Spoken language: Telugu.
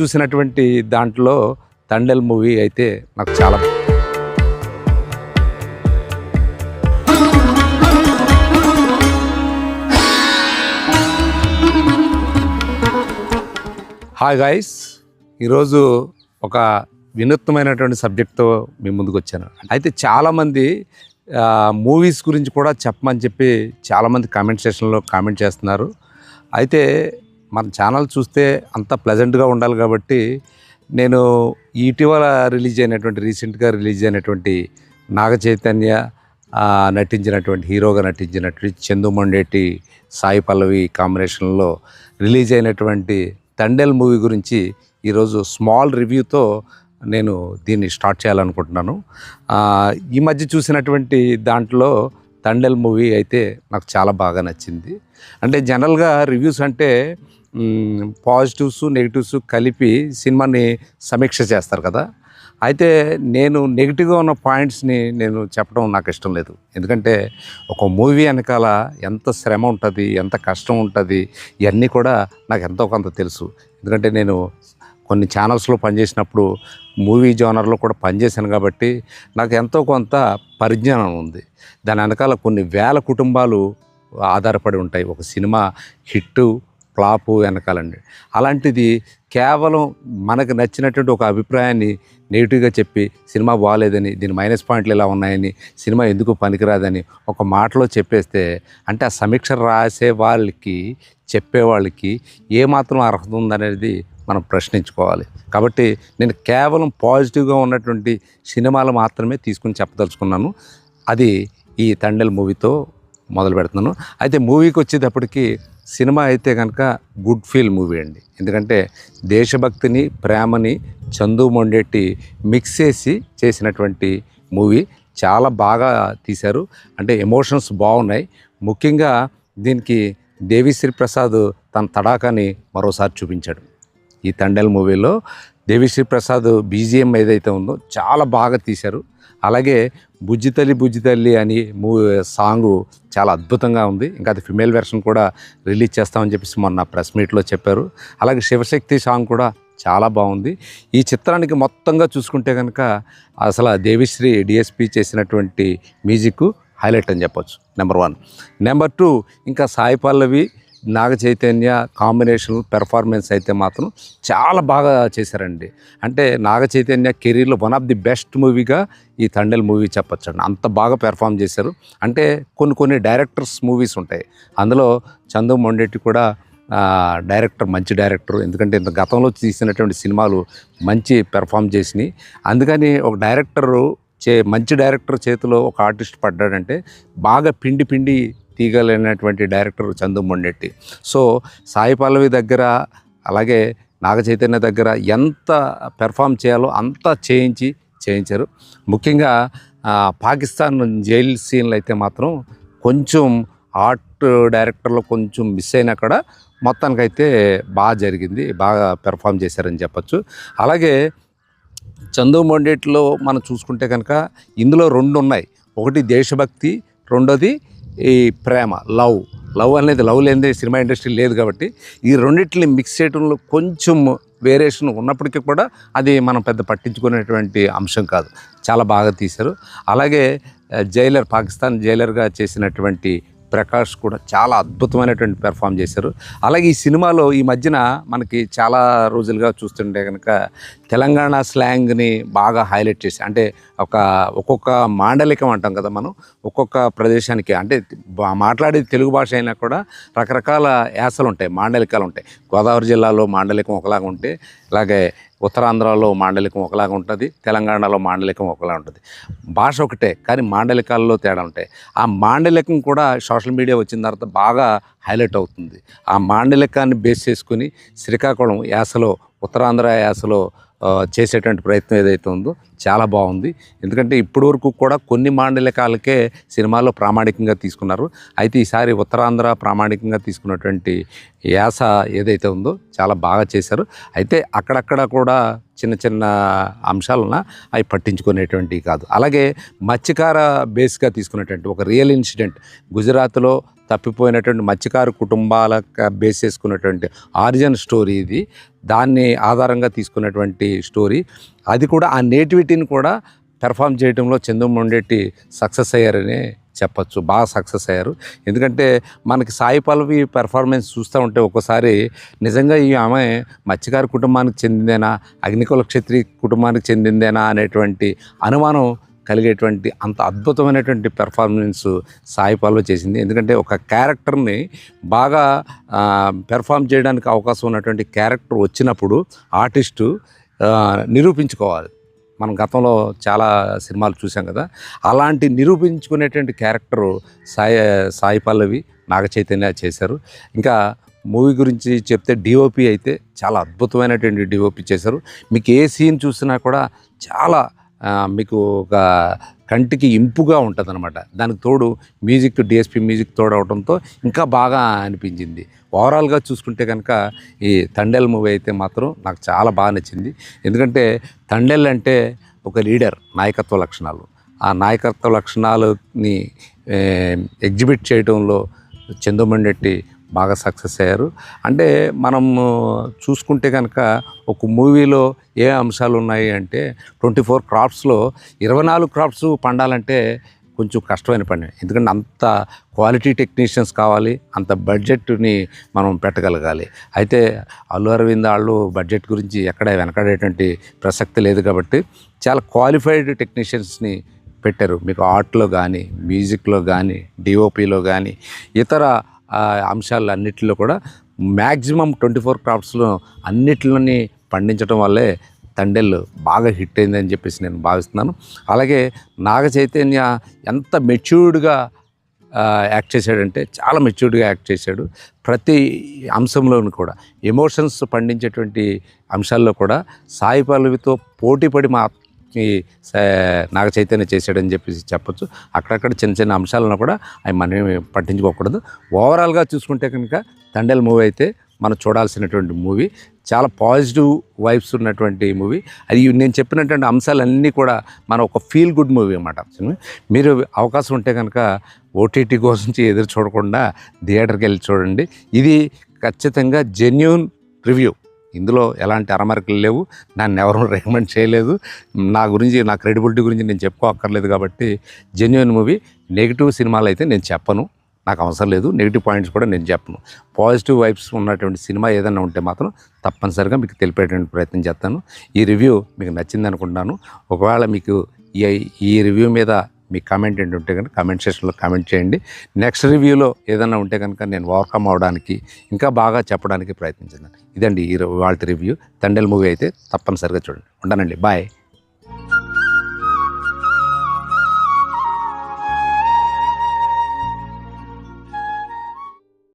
చూసినటువంటి దాంట్లో తండెల్ మూవీ అయితే నాకు చాలా హాయ్ గాయస్ ఈరోజు ఒక వినూత్నమైనటువంటి సబ్జెక్ట్తో మీ ముందుకు వచ్చాను. అయితే చాలామంది మూవీస్ గురించి కూడా చెప్పమని చెప్పి చాలామంది కామెంట్ సెషన్లో కామెంట్ చేస్తున్నారు. అయితే మన ఛానల్ చూస్తే అంత ప్లెజెంట్గా ఉండాలి కాబట్టి నేను ఇటీవల రిలీజ్ అయినటువంటి రీసెంట్గా రిలీజ్ అయినటువంటి నాగ చైతన్య నటించినటువంటి హీరోగా నటించినటువంటి చందు మొండేటి సాయి పల్లవి కాంబినేషన్లో రిలీజ్ అయినటువంటి తండెల్ మూవీ గురించి ఈరోజు స్మాల్ రివ్యూతో నేను దీన్ని స్టార్ట్ చేయాలనుకుంటున్నాను. ఈ మధ్య చూసినటువంటి దాంట్లో తండెల్ మూవీ అయితే నాకు చాలా బాగా నచ్చింది. అంటే జనరల్గా రివ్యూస్ అంటే పాజిటివ్స్ నెగిటివ్స్ కలిపి సినిమాని సమీక్ష చేస్తారు కదా. అయితే నేను నెగిటివ్గా ఉన్న పాయింట్స్ని నేను చెప్పడం నాకు ఇష్టం లేదు. ఎందుకంటే ఒక మూవీ వెనకాల ఎంత శ్రమ ఉంటుంది ఎంత కష్టం ఉంటుంది ఇవన్నీ కూడా నాకు ఎంతో కొంత తెలుసు. ఎందుకంటే నేను కొన్ని ఛానల్స్లో పనిచేసినప్పుడు మూవీ జోనర్లో కూడా పనిచేశాను కాబట్టి నాకు ఎంతో కొంత పరిజ్ఞానం ఉంది. దాని వెనకాల కొన్ని వేల కుటుంబాలు ఆధారపడి ఉంటాయి. ఒక సినిమా హిట్టు ఫ్లాపు వెనకాలండి. అలాంటిది కేవలం మనకు నచ్చినటువంటి ఒక అభిప్రాయాన్ని నెగిటివ్గా చెప్పి సినిమా బాగాలేదని దీని మైనస్ పాయింట్లు ఇలా ఉన్నాయని సినిమా ఎందుకు పనికిరాదని ఒక మాటలో చెప్పేస్తే అంటే ఆ సమీక్ష రాసే వాళ్ళకి చెప్పే వాళ్ళకి ఏమాత్రం అర్హత ఉందనేది మనం ప్రశ్నించుకోవాలి. కాబట్టి నేను కేవలం పాజిటివ్గా ఉన్నటువంటి సినిమాలు మాత్రమే తీసుకుని చెప్పదలుచుకున్నాను. అది ఈ తండెల్ మూవీతో మొదలు పెడుతున్నాను. అయితే మూవీకి వచ్చేటప్పటికి సినిమా అయితే కనుక గుడ్ ఫీల్ మూవీ అండి. ఎందుకంటే దేశభక్తిని ప్రేమని చందు మొండెట్టి మిక్స్ చేసి చేసినటువంటి మూవీ చాలా బాగా తీశారు. అంటే ఎమోషన్స్ బాగున్నాయి. ముఖ్యంగా దీనికి దేవిశ్రీ ప్రసాద్ తన తడాకాని మరోసారి చూపించాడు. ఈ తండెల్ మూవీలో దేవిశ్రీ ప్రసాద్ బీజిఎం ఏదైతే ఉందో చాలా బాగా తీశారు. అలాగే బుజ్జి తల్లి బుజ్జి తల్లి అని మూ సాంగ్ చాలా అద్భుతంగా ఉంది. ఇంకా అది ఫిమేల్ వెర్షన్ కూడా రిలీజ్ చేస్తామని చెప్పేసి మొన్న ప్రెస్ మీట్లో చెప్పారు. అలాగే శివశక్తి సాంగ్ కూడా చాలా బాగుంది. ఈ చిత్రానికి మొత్తంగా చూసుకుంటే కనుక అసలు దేవిశ్రీ డిఎస్పి చేసినటువంటి మ్యూజిక్ హైలైట్ అని చెప్పొచ్చు నెంబర్ వన్. నెంబర్ టూ ఇంకా సాయి పల్లవి నాగ చైతన్య కాంబినేషన్ పెర్ఫార్మెన్స్ అయితే మాత్రం చాలా బాగా చేశారండి. అంటే నాగ చైతన్య కెరీర్లో వన్ ఆఫ్ ది బెస్ట్ మూవీగా ఈ తండెల్ మూవీ చెప్పొచ్చండి. అంత బాగా పెర్ఫామ్ చేశారు. అంటే కొన్ని కొన్ని డైరెక్టర్స్ మూవీస్ ఉంటాయి. అందులో చందు మొండెట్టి కూడా డైరెక్టర్ మంచి డైరెక్టర్ ఎందుకంటే ఇంత గతంలో తీసినటువంటి సినిమాలు మంచి పెర్ఫామ్ చేసినాయి. అందుకని ఒక డైరెక్టరు చే మంచి డైరెక్టర్ చేతిలో ఒక ఆర్టిస్ట్ పడ్డాడంటే బాగా పిండి పిండి తీయగలిగినటువంటి డైరెక్టర్ చందు మొండెట్టి. సో సాయి పల్లవి దగ్గర అలాగే నాగ చైతన్య దగ్గర ఎంత పెర్ఫామ్ చేయాలో అంత చేయించి చేయించారు. ముఖ్యంగా పాకిస్తాన్ జైల్ సీన్లు అయితే మాత్రం కొంచెం ఆర్ట్ డైరెక్టర్లో కొంచెం మిస్ అయినా కూడా మొత్తానికైతే బాగా జరిగింది బాగా పెర్ఫామ్ చేశారని చెప్పొచ్చు. అలాగే చందు మొండేటిలో మనం చూసుకుంటే కనుక ఇందులో రెండు ఉన్నాయి. ఒకటి దేశభక్తి రెండోది ఈ ప్రేమ లవ్. లవ్ అనేది లవ్ లేనిదే సినిమా ఇండస్ట్రీ లేదు కాబట్టి ఈ రెండింటిని మిక్స్ చేయడంలో కొంచెం వేరియేషన్ ఉన్నప్పటికీ కూడా అది మనం పెద్ద పట్టించుకునేటువంటి అంశం కాదు. చాలా బాగా తీశారు. అలాగే జైలర్ పాకిస్తాన్ జైలర్గా చేసినటువంటి ప్రకాష్ కూడా చాలా అద్భుతమైనటువంటి పెర్ఫామ్ చేశారు. అలాగే ఈ సినిమాలో ఈ మధ్యన మనకి చాలా రోజులుగా చూస్తుంటే కనుక తెలంగాణ స్లాంగ్ని బాగా హైలైట్ చేసి అంటే ఒక ఒక్కొక్క మాండలికం అంటాం కదా మనం ఒక్కొక్క ప్రదేశానికి అంటే బా- మాట్లాడేది తెలుగు భాష అయినా కూడా రకరకాల యాసలు ఉంటాయి మాండలికాలు ఉంటాయి గోదావరి జిల్లాలో మాండలికం ఒకలాగా ఉంటే అలాగే ఉత్తరాంధ్రలో మాండలికం ఒకలాగా ఉంటుంది తెలంగాణలో మాండలికం ఒకలా ఉంటుంది. భాష ఒకటే కానీ మాండలికాల్లో తేడా ఉంటాయి. ఆ మాండలికం కూడా సోషల్ మీడియా వచ్చిన తర్వాత బాగా హైలైట్ అవుతుంది. ఆ మాండలికాన్ని బేస్ చేసుకుని శ్రీకాకుళం యాసలో ఉత్తరాంధ్ర యాసలో చేసేటువంటి ప్రయత్నం ఏదైతే ఉందో చాలా బాగుంది. ఎందుకంటే ఇప్పటి వరకు కూడా కొన్ని మాండలికాలకే సినిమాలో ప్రామాణికంగా తీసుకున్నారు. అయితే ఈసారి ఉత్తరాంధ్ర ప్రామాణికంగా తీసుకున్నటువంటి యాస ఏదైతే ఉందో చాలా బాగా చేశారు. అయితే అక్కడక్కడ కూడా చిన్న చిన్న అంశాలన అవి పట్టించుకునేటువంటివి కాదు. అలాగే మత్స్యకార బేస్గా తీసుకునేటువంటి ఒక రియల్ ఇన్సిడెంట్ గుజరాత్లో తప్పిపోయినటువంటి మత్స్యకారు కుటుంబాల బేస్ చేసుకున్నటువంటి ఆరిజిన్ స్టోరీ ఇది. దాన్ని ఆధారంగా తీసుకున్నటువంటి స్టోరీ అది కూడా ఆ నేటివిటీని కూడా పెర్ఫామ్ చేయడంలో చంద్రమొండెట్టి సక్సెస్ అయ్యారని చెప్పచ్చు. బాగా సక్సెస్ అయ్యారు. ఎందుకంటే మనకి సాయి పల్లవి పెర్ఫార్మెన్స్ చూస్తూ ఉంటే ఒక్కోసారి నిజంగా ఈ ఆమె మత్స్యకారు కుటుంబానికి చెందిందేనా? అగ్నికుల క్షత్రి కుటుంబానికి చెందిందేనా? అనేటువంటి అనుమానం కలిగేటువంటి అంత అద్భుతమైనటువంటి పెర్ఫార్మెన్స్ సాయి పల్లవి చేసింది. ఎందుకంటే ఒక క్యారెక్టర్ని బాగా పెర్ఫామ్ చేయడానికి అవకాశం ఉన్నటువంటి క్యారెక్టర్ వచ్చినప్పుడు ఆర్టిస్టు నిరూపించుకోవాలి. మనం గతంలో చాలా సినిమాలు చూసాం కదా. అలాంటి నిరూపించుకునేటువంటి క్యారెక్టరు సాయి సాయి పల్లవి నాగ చైతన్య చేశారు. ఇంకా మూవీ గురించి చెప్తే డిఓపి అయితే చాలా అద్భుతమైనటువంటి డిఓపి చేశారు. మీకు ఏ సీన్ చూసినా కూడా చాలా మీకు ఒక కంటికి ఇంపుగా ఉంటుంది అనమాట దానికి తోడు మ్యూజిక్ డిఎస్పి మ్యూజిక్ తోడవడంతో ఇంకా బాగా అనిపించింది. ఓవరాల్గా చూసుకుంటే కనుక ఈ తండెల్ మూవీ అయితే మాత్రం నాకు చాలా బాగా నచ్చింది. ఎందుకంటే తండెల్ అంటే ఒక లీడర్ నాయకత్వ లక్షణాలు. ఆ నాయకత్వ లక్షణాలని ఎగ్జిబిట్ చేయడంలో చందుమండెట్టి బాగా సక్సెస్ అయ్యారు. అంటే మనం చూసుకుంటే కనుక ఒక మూవీలో ఏ అంశాలు ఉన్నాయి అంటే ట్వంటీ ఫోర్ క్రాఫ్ట్స్లో ఇరవై నాలుగు క్రాఫ్ట్స్ పండాలంటే కొంచెం కష్టమైన పని. ఎందుకంటే అంత క్వాలిటీ టెక్నీషియన్స్ కావాలి అంత బడ్జెట్ని మనం పెట్టగలగాలి. అయితే అల్లు అరవింద్ వాళ్ళు బడ్జెట్ గురించి ఎక్కడ వెనకడేటువంటి ప్రసక్తి లేదు కాబట్టి చాలా క్వాలిఫైడ్ టెక్నీషియన్స్ని పెట్టారు. మీకు ఆర్ట్లో కానీ మ్యూజిక్లో కానీ డిఓపిలో కానీ ఇతర అంశాలు అన్నిటిలో కూడా మ్యాక్సిమం ట్వంటీ ఫోర్ క్రాఫ్ట్స్లో అన్నిటిలోని పండించడం వల్లే తండెల్ బాగా హిట్ అయిందని చెప్పేసి నేను భావిస్తున్నాను. అలాగే నాగ చైతన్య ఎంత మెచ్యూర్డ్గా యాక్ట్ చేశాడంటే చాలా మెచ్యూర్డ్గా యాక్ట్ చేశాడు. ప్రతి అంశంలోనూ కూడా ఎమోషన్స్ పండించేటువంటి అంశాల్లో కూడా సాయి పల్లవితో పోటీపడి మా నాగ చైతన్య చేశాడని చెప్పేసి చెప్పొచ్చు. అక్కడక్కడ చిన్న చిన్న అంశాలను కూడా అవి మనం పట్టించుకోకూడదు. ఓవరాల్గా చూసుకుంటే కనుక తండేల్ మూవీ అయితే మనం చూడాల్సినటువంటి మూవీ చాలా పాజిటివ్ వైబ్స్ ఉన్నటువంటి మూవీ. అది నేను చెప్పినటువంటి అంశాలన్నీ కూడా మన ఒక ఫీల్ గుడ్ మూవీ అన్నమాట. మీరు అవకాశం ఉంటే కనుక ఓటీటీ కోసం ఎదురు చూడకుండా థియేటర్కి వెళ్ళి చూడండి. ఇది ఖచ్చితంగా జెన్యున్ రివ్యూ. ఇందులో ఎలాంటి అరమరికలు లేవు. నన్ను ఎవరు రికమెండ్ చేయలేదు. నా గురించి నా క్రెడిబిలిటీ గురించి నేను చెప్పుకోక్కర్లేదు కాబట్టి జెన్యున్ మూవీ నెగిటివ్ సినిమాలు అయితే నేను చెప్పను. నాకు అవసరం లేదు. నెగిటివ్ పాయింట్స్ కూడా నేను చెప్పను. పాజిటివ్ వైబ్స్ ఉన్నటువంటి సినిమా ఏదైనా ఉంటే మాత్రం తప్పనిసరిగా మీకు తెలిపేటువంటి ప్రయత్నం చేస్తాను. ఈ రివ్యూ మీకు నచ్చింది అనుకుంటున్నాను ఒకవేళ మీకు ఈ ఈ రివ్యూ మీద మీ కామెంట్ ఏంటి ఉంటే కనుక కామెంట్ సెక్షన్లో కామెంట్ చేయండి. నెక్స్ట్ రివ్యూలో ఏదైనా ఉంటే కనుక నేను ఓవర్కమ్ అవడానికి ఇంకా బాగా చెప్పడానికి ప్రయత్నించాను. ఇదండి ఈ వాళ్ళ రివ్యూ తండెల్ మూవీ అయితే తప్పనిసరిగా చూడండి. ఉంటానండి. బాయ్